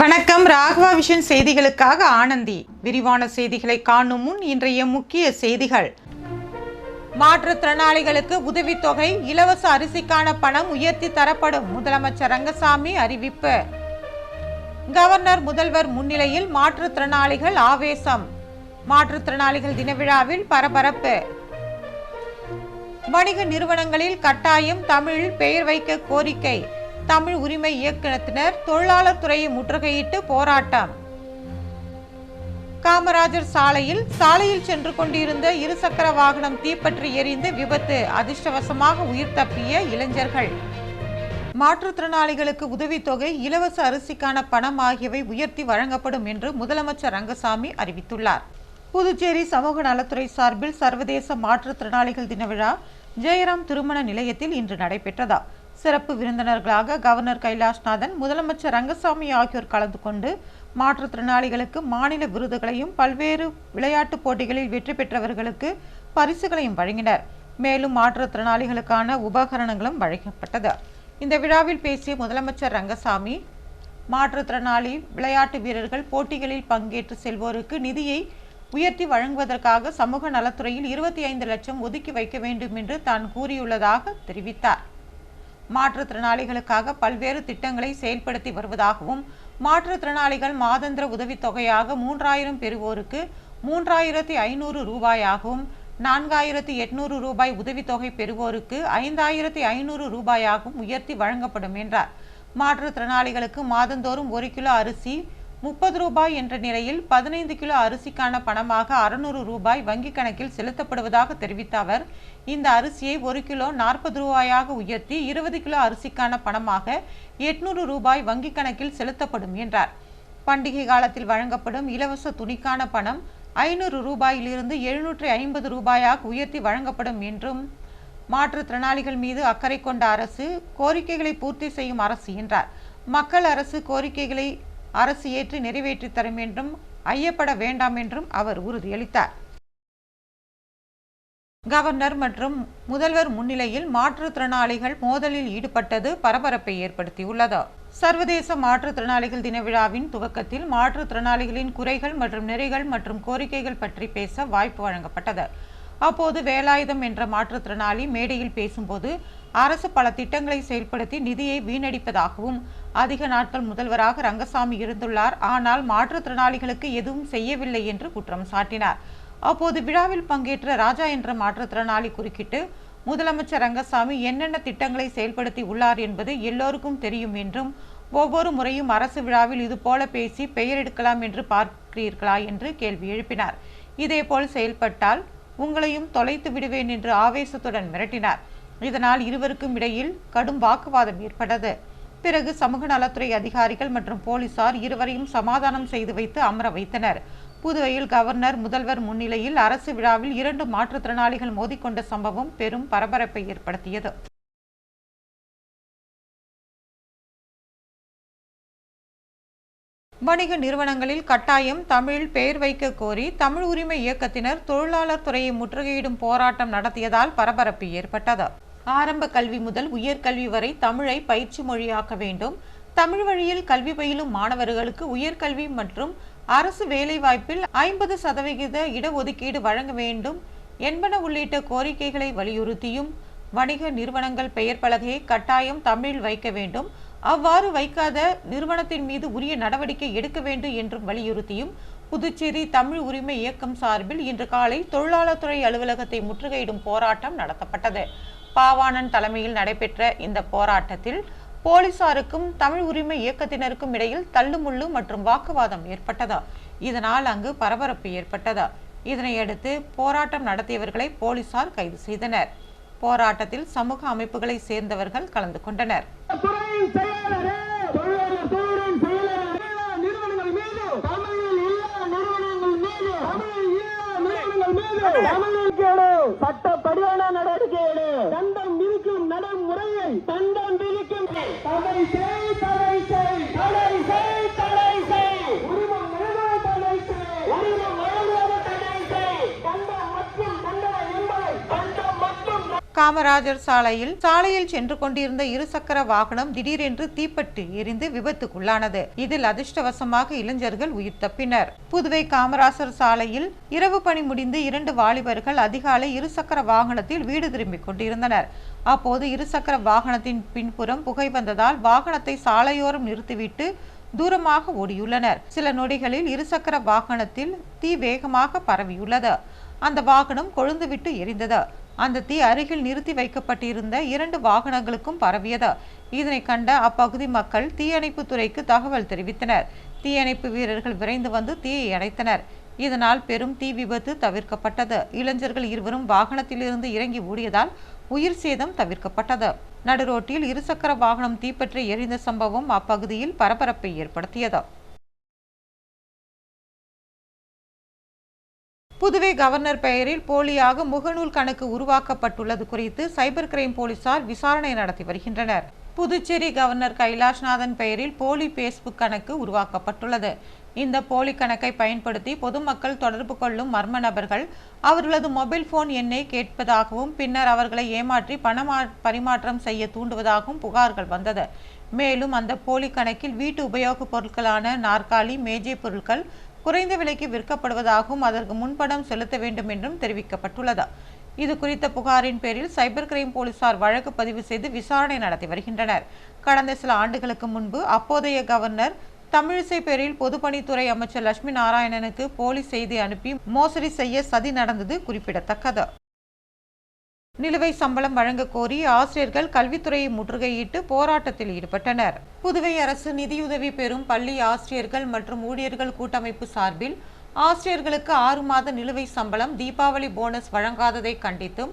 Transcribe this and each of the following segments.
வணக்கம். ராகவா விஷன் செய்திகளுக்காக ஆனந்தி. விரிவான செய்திகளை காணும் முன் இன்றைய முக்கிய செய்திகள். மாற்றுத்திறனாளிகளுக்கு உதவித்தொகை இலவச அரிசிக்கான பணம் உயர்த்தி தரப்படும் முதலமைச்சர் ரங்கசாமி அறிவிப்பு. கவர்னர் முதல்வர் முன்னிலையில் மாற்றுத்திறனாளிகள் ஆவேசம். மாற்றுத்திறனாளிகள் தின விழாவில் பரபரப்பு. வணிக நிறுவனங்களில் கட்டாயம் தமிழில் பெயர் வைக்க கோரிக்கை. தமிழ் உரிமை இயக்கத்தினர் தொழிலாளர் துறையை முற்றுகையிட்டு போராட்டம். காமராஜர் சாலையில் சாலையில் சென்று கொண்டிருந்த இருசக்கர வாகனம் தீப்பற்றி எரிந்து விபத்து அதிர்ஷ்டவசமாக உயிர் தப்பிய இளைஞர்கள். மாற்றுத்திறனாளிகளுக்கு உதவித்தொகை இலவச அரிசிக்கான பணம் ஆகியவை உயர்த்தி வழங்கப்படும் என்று முதலமைச்சர் ரங்கசாமி அறிவித்துள்ளார். புதுச்சேரி சமூக நலத்துறை சார்பில் சர்வதேச மாற்றுத்திறனாளிகள் தின விழா ஜெயராம் திருமண நிலையத்தில் இன்று நடைபெற்றதா. சிறப்பு விருந்தினர்களாக கவர்னர் கைலாஷ்நாதன் முதலமைச்சர் ரங்கசாமி ஆகியோர் கலந்து கொண்டு மாற்றுத்திறனாளிகளுக்கு மாநில விருதுகளையும் பல்வேறு விளையாட்டுப் போட்டிகளில் வெற்றி பெற்றவர்களுக்கு பரிசுகளையும் வழங்கினர். மேலும் மாற்றுத்திறனாளிகளுக்கான உபகரணங்களும் வழங்கப்பட்டது. இந்த விழாவில் பேசிய முதலமைச்சர் ரங்கசாமி மாற்றுத்திறனாளி விளையாட்டு வீரர்கள் போட்டிகளில் பங்கேற்று செல்வோருக்கு நிதியை உயர்த்தி வழங்குவதற்காக சமூக நலத்துறையில் இருபத்தி ஐந்து லட்சம் ஒதுக்கி வைக்க வேண்டும் என்று தான் கூறியுள்ளதாக தெரிவித்தார். மாற்றுத்திறனாளிகளுக்காக பல்வேறு திட்டங்களை செயல்படுத்தி வருவதாகவும் மாற்றுத்திறனாளிகள் மாதந்திர உதவித்தொகையாக மூன்றாயிரம் பெறுவோருக்கு மூன்றாயிரத்தி ஐநூறு ரூபாயாகவும் நான்காயிரத்தி எட்நூறு ரூபாய் உதவித்தொகை பெறுவோருக்கு ஐந்தாயிரத்தி ஐநூறு ரூபாயாகவும் உயர்த்தி வழங்கப்படும் என்றார். மாற்றுத்திறனாளிகளுக்கு மாதந்தோறும் ஒரு கிலோ அரிசி முப்பது ரூபாய் என்ற நிலையில் பதினைந்து கிலோ அரிசிக்கான பணமாக அறுநூறு ரூபாய் வங்கிக் கணக்கில் செலுத்தப்படுவதாக தெரிவித்த அவர் இந்த அரிசியை ஒரு கிலோ நாற்பது ரூபாயாக உயர்த்தி இருபது கிலோ அரிசிக்கான பணமாக எட்நூறு ரூபாய் வங்கிக் கணக்கில் செலுத்தப்படும் என்றார். பண்டிகை காலத்தில் வழங்கப்படும் இலவச துணிக்கான பணம் ஐநூறு ரூபாயிலிருந்து எழுநூற்றி ஐம்பது ரூபாயாக உயர்த்தி வழங்கப்படும் என்றும் மாற்றுத்திறனாளிகள் மீது அக்கறை கொண்ட அரசு கோரிக்கைகளை பூர்த்தி செய்யும் அரசு என்றார். மக்கள் அரசு கோரிக்கைகளை அரசு ஏற்று நிறைவேற்றி தரும் என்றும் ஐயப்பட வேண்டாம் என்றும் அவர் உறுதியளித்தார். கவர்னர் மற்றும் முதல்வர் முன்னிலையில் மாற்றுத்திறனாளிகள் மோதலில் ஈடுபட்டது பரபரப்பை ஏற்படுத்தியுள்ளது. சர்வதேச மாற்றுத்திறனாளிகள் தின விழாவின் துவக்கத்தில் மாற்றுத்திறனாளிகளின் குறைகள் மற்றும் நிறைகள் மற்றும் கோரிக்கைகள் பற்றி பேச வாய்ப்பு வழங்கப்பட்டது. அப்போது வேலாயுதம் என்ற மாற்றுத்திறனாளி மேடையில் பேசும்போது அரசு பல திட்டங்களை செயல்படுத்தி நிதியை வீணடிப்பதாகவும் அதிக நாட்கள் முதல்வராக ரங்கசாமி இருந்துள்ளார். ஆனால் மாற்றுத்திறனாளிகளுக்கு எதுவும் செய்யவில்லை என்று குற்றம் சாட்டினார். அப்போது விழாவில் பங்கேற்ற ராஜா என்ற மாற்றுத்திறனாளி குறுக்கிட்டு முதலமைச்சர் ரங்கசாமி என்னென்ன திட்டங்களை செயல்படுத்தி உள்ளார் என்பது எல்லோருக்கும் தெரியும் என்றும் ஒவ்வொரு முறையும் அரசு விழாவில் இதுபோல பேசி பெயர் எடுக்கலாம் என்று பார்க்கிறீர்களா? என்று கேள்வி எழுப்பினார். இதேபோல் செயல்பட்டால் உங்களையும் தொலைத்து விடுவேன் என்று ஆவேசத்துடன் மிரட்டினார். இதனால் இருவருக்கும் இடையில் கடும் வாக்குவாதம் ஏற்பட்டது. பிறகு சமூக நலத்துறை அதிகாரிகள் மற்றும் போலீசார் இருவரையும் சமாதானம் செய்து வைத்து அமர வைத்தனர். புதுவையில் கவர்னர் முதல்வர் முன்னிலையில் அரசு விழாவில் இரண்டு மாற்றுத்திறனாளிகள் மோதிக்கொண்ட சம்பவம் பெரும் பரபரப்பை ஏற்படுத்தியது. வணிக நிறுவனங்களில் கட்டாயம் தமிழில் பெயர் வைக்க கோரி தமிழ் உரிமை இயக்கத்தினர் தொழிலாளர் துறையை முற்றுகையிடும் போராட்டம் நடத்தியதால் பரபரப்பு ஏற்பட்டது. ஆரம்ப கல்வி முதல் உயர்கல்வி வரை தமிழை பயிற்சி மொழியாக்க வேண்டும். தமிழ் வழியில் கல்வி பயிலும் மாணவர்களுக்கு உயர்கல்வி மற்றும் அரசு வேலைவாய்ப்பில் ஐம்பது சதவிகித இடஒதுக்கீடு வழங்க வேண்டும் என்பன உள்ளிட்ட கோரிக்கைகளை வலியுறுத்தியும் வணிக நிறுவனங்கள் பெயர் பலகையை கட்டாயம் தமிழில் வைக்க வேண்டும். அவ்வாறு வைக்காத நிறுவனத்தின் மீது உரிய நடவடிக்கை எடுக்க வேண்டும் என்றும் வலியுறுத்தியும் புதுச்சேரி தமிழ் உரிமை இயக்கம் சார்பில் இன்று காலை தொழிலாளர் துறை அலுவலகத்தை முற்றுகையிடும் போராட்டம் நடத்தப்பட்டது. பாவாணன் தலைமையில் நடைபெற்ற இந்த போராட்டத்தில் போலீசாருக்கும் தமிழ் உரிமை இயக்கத்தினருக்கும் இடையில் தள்ளுமுள்ளு மற்றும் வாக்குவாதம் ஏற்பட்டதா? இதனால் அங்கு பரபரப்பு ஏற்பட்டதா? இதனையடுத்து போராட்டம் நடத்தியவர்களை போலீசார் கைது செய்தனர். போராட்டத்தில் சமூக அமைப்புகளை சேர்ந்தவர்கள் கலந்து கொண்டனர். சட்டப்படியான செயலாளரே தொழிலாளர் துறையின் செயலாளரே நிறுவனங்கள் மீது தமிழில் இல்லா நிறுவனங்கள் மீது தமிழில் இல்லா நிறுவனங்கள் மீது தமிழில் கேடு சட்டப்படியான நடவடிக்கை எடு தண்டம் விதிக்கும் நடைமுறையை தண்டம் விதிக்கும் காமராஜர் சாலையில் சாலையில் சென்று கொண்டிருந்த இருசக்கர வாகனம் திடீரென்று தீப்பட்டு எரிந்து விபத்துக்குள்ளானது. இதில் அதிர்ஷ்டவசமாக இளைஞர்கள் உயிர் தப்பினர். புதுவை காமராசர் சாலையில் இரவு பணி முடிந்து இரண்டு வாலிபர்கள் அதிகாலை இருசக்கர வாகனத்தில் வீடு திரும்பிக் கொண்டிருந்தனர். அப்போது இருசக்கர வாகனத்தின் பின்புறம் புகை வந்ததால் வாகனத்தை சாலையோரம் நிறுத்திவிட்டு தூரமாக ஓடியுள்ளனர். சில நொடிகளில் இருசக்கர வாகனத்தில் தீ வேகமாக பரவியுள்ளது. அந்த வாகனம் கொழுந்துவிட்டு எரிந்தது. அந்த தீ அருகில் நிறுத்தி வைக்கப்பட்டிருந்த இரண்டு வாகனங்களுக்கும் பரவியது. இதனை கண்ட அப்பகுதி மக்கள் தீயணைப்பு துறைக்கு தகவல் தெரிவித்தனர். தீயணைப்பு வீரர்கள் விரைந்து வந்து தீயை அணைத்தனர். இதனால் பெரும் தீ விபத்து தவிர்க்கப்பட்டது. இளைஞர்கள் இருவரும் வாகனத்திலிருந்து இறங்கி ஓடியதால் உயிர் சேதம் தவிர்க்கப்பட்டது. நடுரோட்டில் இருசக்கர வாகனம் தீப்பற்றி எரிந்த சம்பவம் அப்பகுதியில் பரபரப்பை ஏற்படுத்தியது. புதுவை கவர்னர் பெயரில் போலியாக முகநூல் கணக்கு உருவாக்கப்பட்டுள்ளது குறித்து சைபர் கிரைம் போலீசார் விசாரணை நடத்தி வருகின்றனர். புதுச்சேரி கவர்னர் கைலாஷ்நாதன் பெயரில் போலி பேஸ்புக் கணக்கு உருவாக்கப்பட்டுள்ளது. இந்த போலி கணக்கை பயன்படுத்தி பொதுமக்கள் தொடர்பு கொள்ளும் மர்ம நபர்கள் அவர்களது மொபைல் போன் எண்ணை கேட்பதாகவும் பின்னர் அவர்களை ஏமாற்றி பண பரிமாற்றம் செய்ய தூண்டுவதாகவும் புகார்கள் வந்தது. மேலும் அந்த போலி கணக்கில் வீட்டு உபயோகப் பொருட்களான நாற்காலி மேஜை பொருட்கள் குறைந்த விலைக்கு விற்கப்படுவதாகவும் அதற்கு முன்பணம் செலுத்த வேண்டும் என்றும் தெரிவிக்கப்பட்டுள்ளது. இது குறித்த புகாரின் பேரில் சைபர் கிரைம் போலீசார் வழக்கு பதிவு செய்து விசாரணை நடத்தி வருகின்றனர். கடந்த சில ஆண்டுகளுக்கு முன்பு அப்போதைய கவர்னர் தமிழிசை பேரில் பொதுப்பணித்துறை அமைச்சர் லட்சுமி நாராயணனுக்கு போலி செய்தி அனுப்பி மோசடி செய்ய சதி நடந்தது குறிப்பிடத்தக்கது. நிலுவை சம்பளம் வழங்க கோரி ஆசிரியர்கள் கல்வித்துறையை முற்றுகையிட்டு போராட்டத்தில் ஈடுபட்டனர். புதுவை அரசு நிதியுதவி பெறும் பள்ளி ஆசிரியர்கள் மற்றும் ஊழியர்கள் கூட்டமைப்பு சார்பில் ஆசிரியர்களுக்கு ஆறு மாத நிலுவை சம்பளம் தீபாவளி போனஸ் வழங்காததை கண்டித்தும்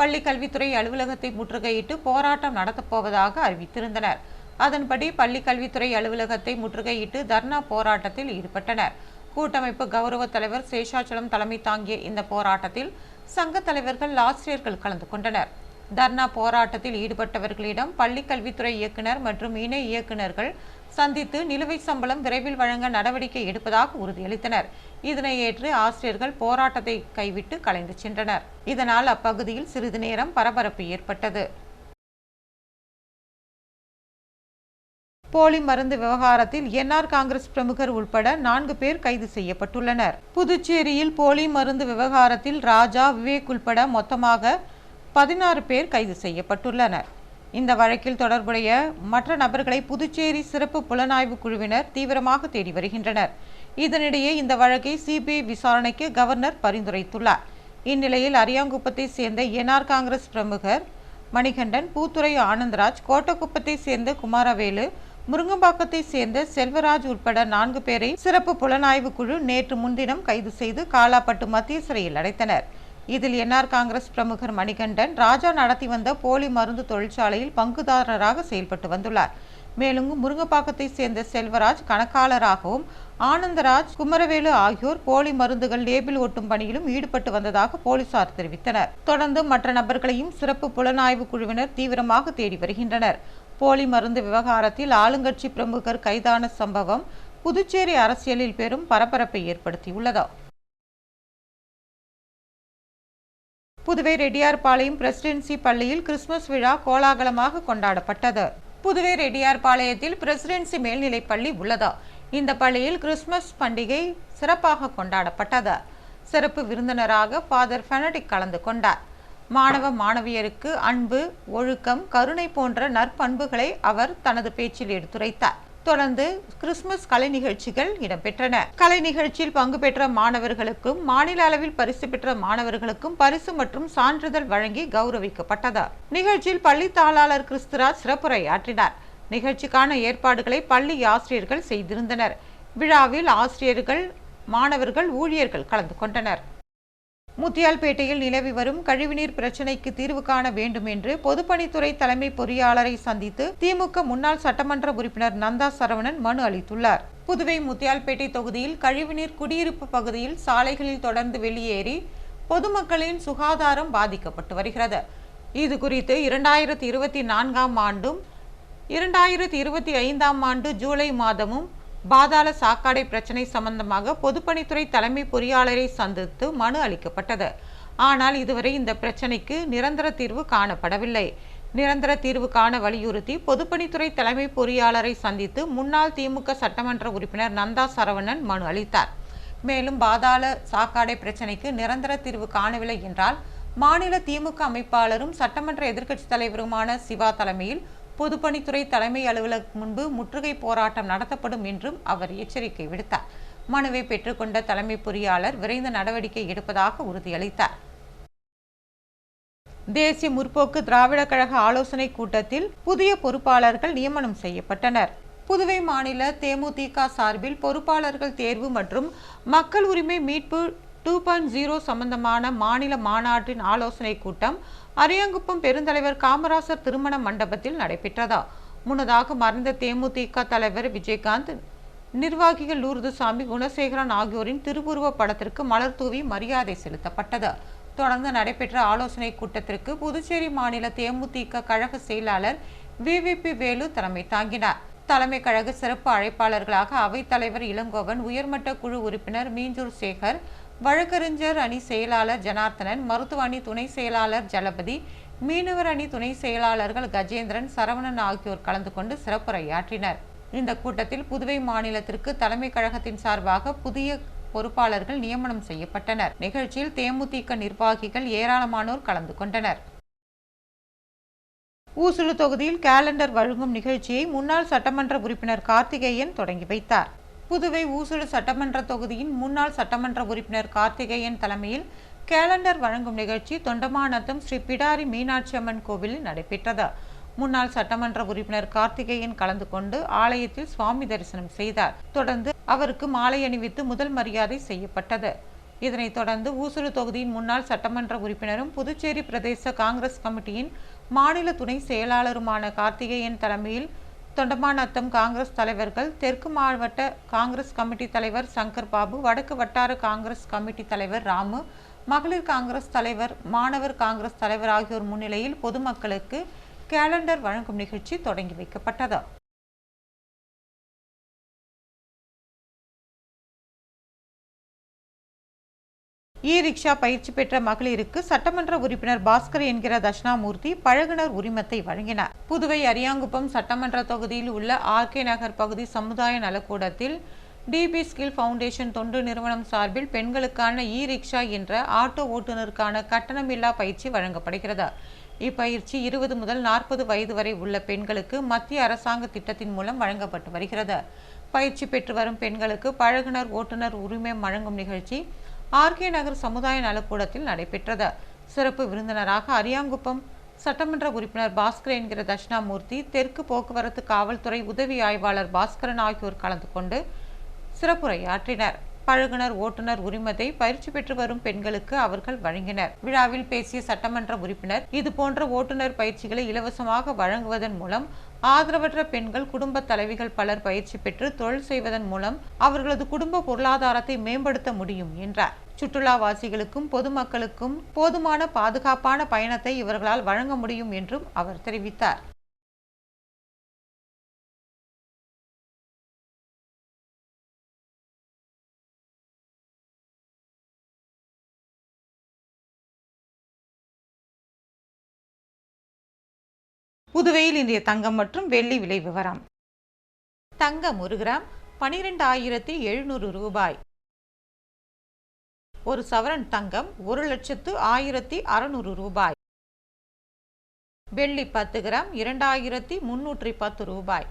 பள்ளி கல்வித்துறை அலுவலகத்தை முற்றுகையிட்டு போராட்டம் நடத்தப்போவதாக அறிவித்திருந்தனர். அதன்படி பள்ளி கல்வித்துறை அலுவலகத்தை முற்றுகையிட்டு தர்ணா போராட்டத்தில் ஈடுபட்டனர். கூட்டமைப்பு கௌரவ தலைவர் சேஷாச்சலம் தலைமை தாங்கிய இந்த போராட்டத்தில் சங்க தலைவர்கள் ஆசிரியர்கள் கலந்து கொண்டனர். தர்ணா போராட்டத்தில் ஈடுபட்டவர்களிடம் பள்ளிக்கல்வித்துறை இயக்குனர் மற்றும் இணை இயக்குநர்கள் சந்தித்து நிலுவை சம்பளம் விரைவில் வழங்க நடவடிக்கை எடுப்பதாக உறுதியளித்தனர். இதனை ஏற்று ஆசிரியர்கள் போராட்டத்தை கைவிட்டு கலைந்து சென்றனர். இதனால் அப்பகுதியில் சிறிது நேரம் பரபரப்பு ஏற்பட்டது. போலி மருந்து விவகாரத்தில் என்ஆர் காங்கிரஸ் பிரமுகர் உட்பட நான்கு பேர் கைது செய்யப்பட்டுள்ளனர். புதுச்சேரியில் போலி மருந்து விவகாரத்தில் ராஜா விவேக் உள்பட மொத்தமாக பதினாறு பேர் கைது செய்யப்பட்டுள்ளனர். இந்த வழக்கில் தொடர்புடைய மற்ற நபர்களை புதுச்சேரி சிறப்பு புலனாய்வு குழுவினர் தீவிரமாக தேடி வருகின்றனர். இதனிடையே இந்த வழக்கை சிபிஐ விசாரணைக்கு கவர்னர் பரிந்துரைத்துள்ளார். இந்நிலையில் அரியாங்குப்பத்தை சேர்ந்த என்ஆர் காங்கிரஸ் பிரமுகர் மணிகண்டன் பூத்துறை ஆனந்தராஜ் கோட்டக்குப்பத்தை சேர்ந்த குமாரவேலு முருங்கம்பாக்கத்தை சேர்ந்த செல்வராஜ் உட்பட நான்கு பேரை சிறப்பு புலனாய்வு குழு நேற்று முன்தினம் கைது செய்து காலாப்பட்டு மத்திய சிறையில் அடைத்தனர். இதில் என்ஆர் காங்கிரஸ் பிரமுகர் மணிகண்டன் ராஜா நடத்தி வந்த போலி மருந்து தொழிற்சாலையில் பங்குதாரராக செயல்பட்டு வந்துள்ளார். மேலும் முருங்கப்பாக்கத்தை சேர்ந்த செல்வராஜ் கணக்காளராகவும் ஆனந்தராஜ் குமரவேலு ஆகியோர் போலி மருந்துகள் லேபிள் ஒட்டும் பணியிலும் ஈடுபட்டு வந்ததாக போலீசார் தெரிவித்தனர். தொடர்ந்து மற்ற நபர்களையும் சிறப்பு புலனாய்வு குழுவினர் தீவிரமாக தேடி வருகின்றனர். போலி மருந்து விவகாரத்தில் ஆளுங்கட்சி பிரமுகர் கைதான சம்பவம் புதுச்சேரி அரசியலில் பெரும் பரபரப்பை ஏற்படுத்தியுள்ளதா. புதுவை ரெட்டியார்பாளையம் பிரசிடென்சி பள்ளியில் கிறிஸ்துமஸ் விழா கோலாகலமாக கொண்டாடப்பட்டது. புதுவை ரெட்டியார்பாளையத்தில் பிரசிடென்சி மேல்நிலைப் பள்ளி உள்ளதா. இந்த பள்ளியில் கிறிஸ்துமஸ் பண்டிகை சிறப்பாக கொண்டாடப்பட்டது. சிறப்பு விருந்தினராக ஃபாதர் ஃபெனடிக் கலந்து கொண்டார். மாணவ மாணவியருக்கு அன்பு ஒழுக்கம் கருணை போன்ற நற்பண்புகளை அவர் தனது பேச்சில் எடுத்துரைத்தார். தொடர்ந்து கிறிஸ்துமஸ் கலை நிகழ்ச்சிகள் இடம்பெற்றன. கலை நிகழ்ச்சியில் பங்கு பெற்ற மாணவர்களுக்கும் மாநில அளவில் பரிசு பெற்ற மாணவர்களுக்கும் பரிசு மற்றும் சான்றிதழ் வழங்கி கௌரவிக்கப்பட்டது. நிகழ்ச்சியில் பள்ளி தாளாளர் கிறிஸ்துராஜ் சிறப்புரையாற்றினார். நிகழ்ச்சிக்கான ஏற்பாடுகளை பள்ளி ஆசிரியர்கள் செய்திருந்தனர். விழாவில் ஆசிரியர்கள் மாணவர்கள் ஊழியர்கள் கலந்து கொண்டனர். முத்தியால்பேட்டையில் நிலவி வரும் கழிவுநீர் பிரச்சினைக்கு தீர்வு காண வேண்டும் என்று பொதுப்பணித்துறை தலைமை பொறியாளரை சந்தித்து திமுக முன்னாள் சட்டமன்ற உறுப்பினர் நந்தா சரவணன் மனு அளித்துள்ளார். புதுவை முத்தியால்பேட்டை தொகுதியில் கழிவுநீர் குடியிருப்பு பகுதியில் சாலைகளில் தொடர்ந்து வெளியேறி பொதுமக்களின் சுகாதாரம் பாதிக்கப்பட்டு வருகிறது. இது குறித்து இரண்டாயிரத்தி இருபத்தி நான்காம் ஆண்டும் இரண்டாயிரத்தி இருபத்தி ஐந்தாம் ஆண்டு ஜூலை மாதமும் பாதாள சாக்காடை பிரச்சினை சம்பந்தமாக பொதுப்பணித்துறை தலைமை பொறியாளரை சந்தித்து மனு அளிக்கப்பட்டது. ஆனால் இதுவரை இந்த பிரச்சினைக்கு நிரந்தர தீர்வு காணப்படவில்லை. நிரந்தர தீர்வு காண வலியுறுத்தி பொதுப்பணித்துறை தலைமை பொறியாளரை சந்தித்து முன்னாள் திமுக சட்டமன்ற உறுப்பினர் நந்தா சரவணன் மனு அளித்தார். மேலும் பாதாள சாக்காடை பிரச்சனைக்கு நிரந்தர தீர்வு காணவில்லை என்றால் மாநில திமுக அமைப்பாளரும் சட்டமன்ற எதிர்க்கட்சித் தலைவருமான சிவா தலைமையில் பொதுப்பணித்துறை தலைமை அலுவலகம் முன்பு முற்றுகை போராட்டம் நடத்தப்படும் என்றும் அவர் எச்சரிக்கை விடுத்தார். மனுவை பெற்றுக்கொண்ட தலைமை பொறியாளர் விரைந்து நடவடிக்கை எடுப்பதாக உறுதியளித்தார். தேசிய முற்போக்கு திராவிட கழக ஆலோசனை கூட்டத்தில் புதிய பொறுப்பாளர்கள் நியமனம் செய்யப்பட்டனர். புதுவை மாநில தேமுதிக சார்பில் பொறுப்பாளர்கள் தேர்வு மற்றும் மக்கள் உரிமை மீட்பு டூ பாயிண்ட் ஜீரோ சம்பந்தமான மாநில மாநாட்டின் ஆலோசனை கூட்டம் அரியங்குப்பம் பெருந்தலைவர் காமராசர் திருமண மண்டபத்தில் நடைபெற்றதா. முன்னதாக மறைந்த தேமுதிக தலைவர் விஜயகாந்த் நிர்வாகிகள் லூர்துசாமி குணசேகரன் ஆகியோரின் திருவுருவ படத்திற்கு மலர் தூவி மரியாதை செலுத்தப்பட்டது. தொடர்ந்து நடைபெற்ற ஆலோசனை கூட்டத்திற்கு புதுச்சேரி மாநில தேமுதிக கழக செயலாளர் விவிபி வேலு தலைமை தாங்கினார். தலைமை கழக சிறப்பு அழைப்பாளர்களாக அவைத்தலைவர் இளங்கோவன் உயர்மட்ட குழு உறுப்பினர் மீஞ்சூர் சேகர் வழக்கறிஞர் அணி செயலாளர் ஜனார்த்தனன் மருத்துவ அணி துணை செயலாளர் ஜலபதி மீனவர் அணி துணை செயலாளர்கள் கஜேந்திரன் சரவணன் ஆகியோர் கலந்து கொண்டு சிறப்புரையாற்றினர். இந்த கூட்டத்தில் புதுவை மாநிலத்திற்கு தலைமை கழகத்தின் சார்பாக புதிய பொறுப்பாளர்கள் நியமனம் செய்யப்பட்டனர். நிகழ்ச்சியில் தேமுதிக நிர்வாகிகள் ஏராளமானோர் கலந்து கொண்டனர். ஊசுடு தொகுதியில் கேலண்டர் வழங்கும் நிகழ்ச்சியை முன்னாள் சட்டமன்ற உறுப்பினர் கார்த்திகேயன் தொடங்கி வைத்தார். புதுவை ஊசுடு சட்டமன்ற தொகுதியின் முன்னாள் சட்டமன்ற உறுப்பினர் கார்த்திகேயன் தலைமையில் கேலண்டர் வழங்கும் நிகழ்ச்சி தொண்டமானத்தம் ஸ்ரீ பிடாரி மீனாட்சி அம்மன் கோவிலில் நடைபெற்றது. முன்னாள் சட்டமன்ற உறுப்பினர் கார்த்திகேயன் கலந்து கொண்டு ஆலயத்தில் சுவாமி தரிசனம் செய்தார். தொடர்ந்து அவருக்கு மாலை அணிவித்து முதல் மரியாதை செய்யப்பட்டது. இதனைத் தொடர்ந்து ஊசுடு தொகுதியின் முன்னாள் சட்டமன்ற உறுப்பினரும் புதுச்சேரி பிரதேச காங்கிரஸ் கமிட்டியின் மாநில துணை செயலாளருமான கார்த்திகேயன் தலைமையில் தொண்டமாநத்தம் காங்கிரஸ் தலைவர்கள் தெற்கு மாவட்ட காங்கிரஸ் கமிட்டி தலைவர் சங்கர் பாபு வடக்கு வட்டார காங்கிரஸ் கமிட்டி தலைவர் ராமு மகளிர் காங்கிரஸ் தலைவர் மாணவர் காங்கிரஸ் தலைவர் ஆகியோர் முன்னிலையில் பொதுமக்களுக்கு கேலண்டர் வழங்கும் நிகழ்ச்சி தொடங்கி வைக்கப்பட்டது. இ ரிக்ஷா பயிற்சி பெற்ற மகளிருக்கு சட்டமன்ற உறுப்பினர் பாஸ்கர் என்கிற தட்சிணாமூர்த்தி பழகுனர் உரிமத்தை வழங்கினார். புதுவை அரியாங்குப்பம் சட்டமன்ற தொகுதியில் உள்ள ஆர்கே நகர் பகுதி சமுதாய நலக்கூடத்தில் டிபி ஸ்கில் ஃபவுண்டேஷன் தொண்டு நிறுவனம் சார்பில் பெண்களுக்கான இ ரிக்ஷா என்ற ஆட்டோ ஓட்டுநருக்கான கட்டணமில்லா பயிற்சி வழங்கப்படுகிறது. இப்பயிற்சி இருபது முதல் நாற்பது வயது வரை உள்ள பெண்களுக்கு மத்திய அரசாங்க திட்டத்தின் மூலம் வழங்கப்பட்டு வருகிறது. பயிற்சி பெற்று வரும் பெண்களுக்கு பழகுனர் ஓட்டுநர் உரிமை வழங்கும் நிகழ்ச்சி ஆர்கே நகர் சமுதாய நலக்கூடத்தில் நடைபெற்றது. சிறப்பு விருந்தினராக அரியாங்குப்பம் சட்டமன்ற உறுப்பினர் பாஸ்கர் என்கிற தட்சிணாமூர்த்தி தெற்கு போக்குவரத்து காவல்துறை உதவி ஆய்வாளர் பாஸ்கரன் ஆகியோர் கலந்து கொண்டு சிறப்புரையாற்றினர். பழகுனர் ஓட்டுநர் உரிமத்தை பயிற்சி பெற்று வரும் பெண்களுக்கு அவர்கள் வழங்கினர். விழாவில் பேசிய சட்டமன்ற உறுப்பினர் இது போன்ற ஓட்டுநர் பயிற்சிகளை இலவசமாக வழங்குவதன் மூலம் ஆதரவற்ற பெண்கள் குடும்ப தலைவிகள் பலர் பயிற்சி பெற்று தொழில் செய்வதன் மூலம் அவர்களது குடும்ப பொருளாதாரத்தை மேம்படுத்த முடியும் என்றார். சுற்றுலாவாசிகளுக்கும் பொதுமக்களுக்கும் போதுமான பாதுகாப்பான பயணத்தை இவர்களால் வழங்க முடியும் என்றும் அவர் தெரிவித்தார். புதுவையில் இன்றைய தங்கம் மற்றும் வெள்ளி விலை விவரம். தங்கம் ஒரு கிராம் பனிரெண்டு ஆயிரத்தி எழுநூறு ரூபாய். ஒரு சவரன் தங்கம் ஒரு லட்சத்து ஆயிரத்தி அறுநூறு ரூபாய். வெள்ளி பத்து கிராம் இரண்டாயிரத்தி முன்னூற்றி பத்து ரூபாய்.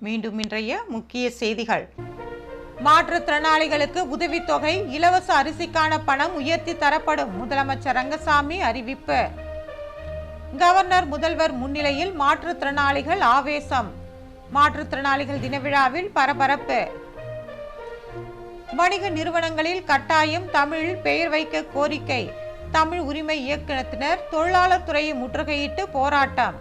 மீண்டும் இன்றைய முக்கிய செய்திகள். மாற்றுத்திறனாளிகளுக்கு உதவித்தொகை இலவச அரிசிக்கான பணம் உயர்த்தி தரப்படும் முதலமைச்சர் ரங்கசாமி அறிவிப்பு. கவர்னர் முதல்வர் முன்னிலையில் மாற்றுத்திறனாளிகள் ஆவேசம். மாற்றுத்திறனாளிகள் தின விழாவில் பரபரப்பு. வணிக நிறுவனங்களில் கட்டாயம் தமிழில் பெயர் வைக்க கோரிக்கை. தமிழ் உரிமை இயக்கத்தினர் தொழிலாளர் துறையை முற்றுகையிட்டு போராட்டம்.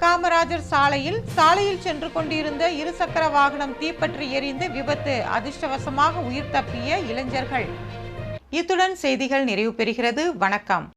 காமராஜர் சாலையில் சாலையில் சென்று கொண்டிருந்த இருசக்கர வாகனம் தீப்பற்றி எரிந்து விபத்து அதிர்ஷ்டவசமாக உயிர் தப்பிய இளைஞர்கள். இத்துடன் செய்திகள் நிறைவு பெறுகிறது. வணக்கம்.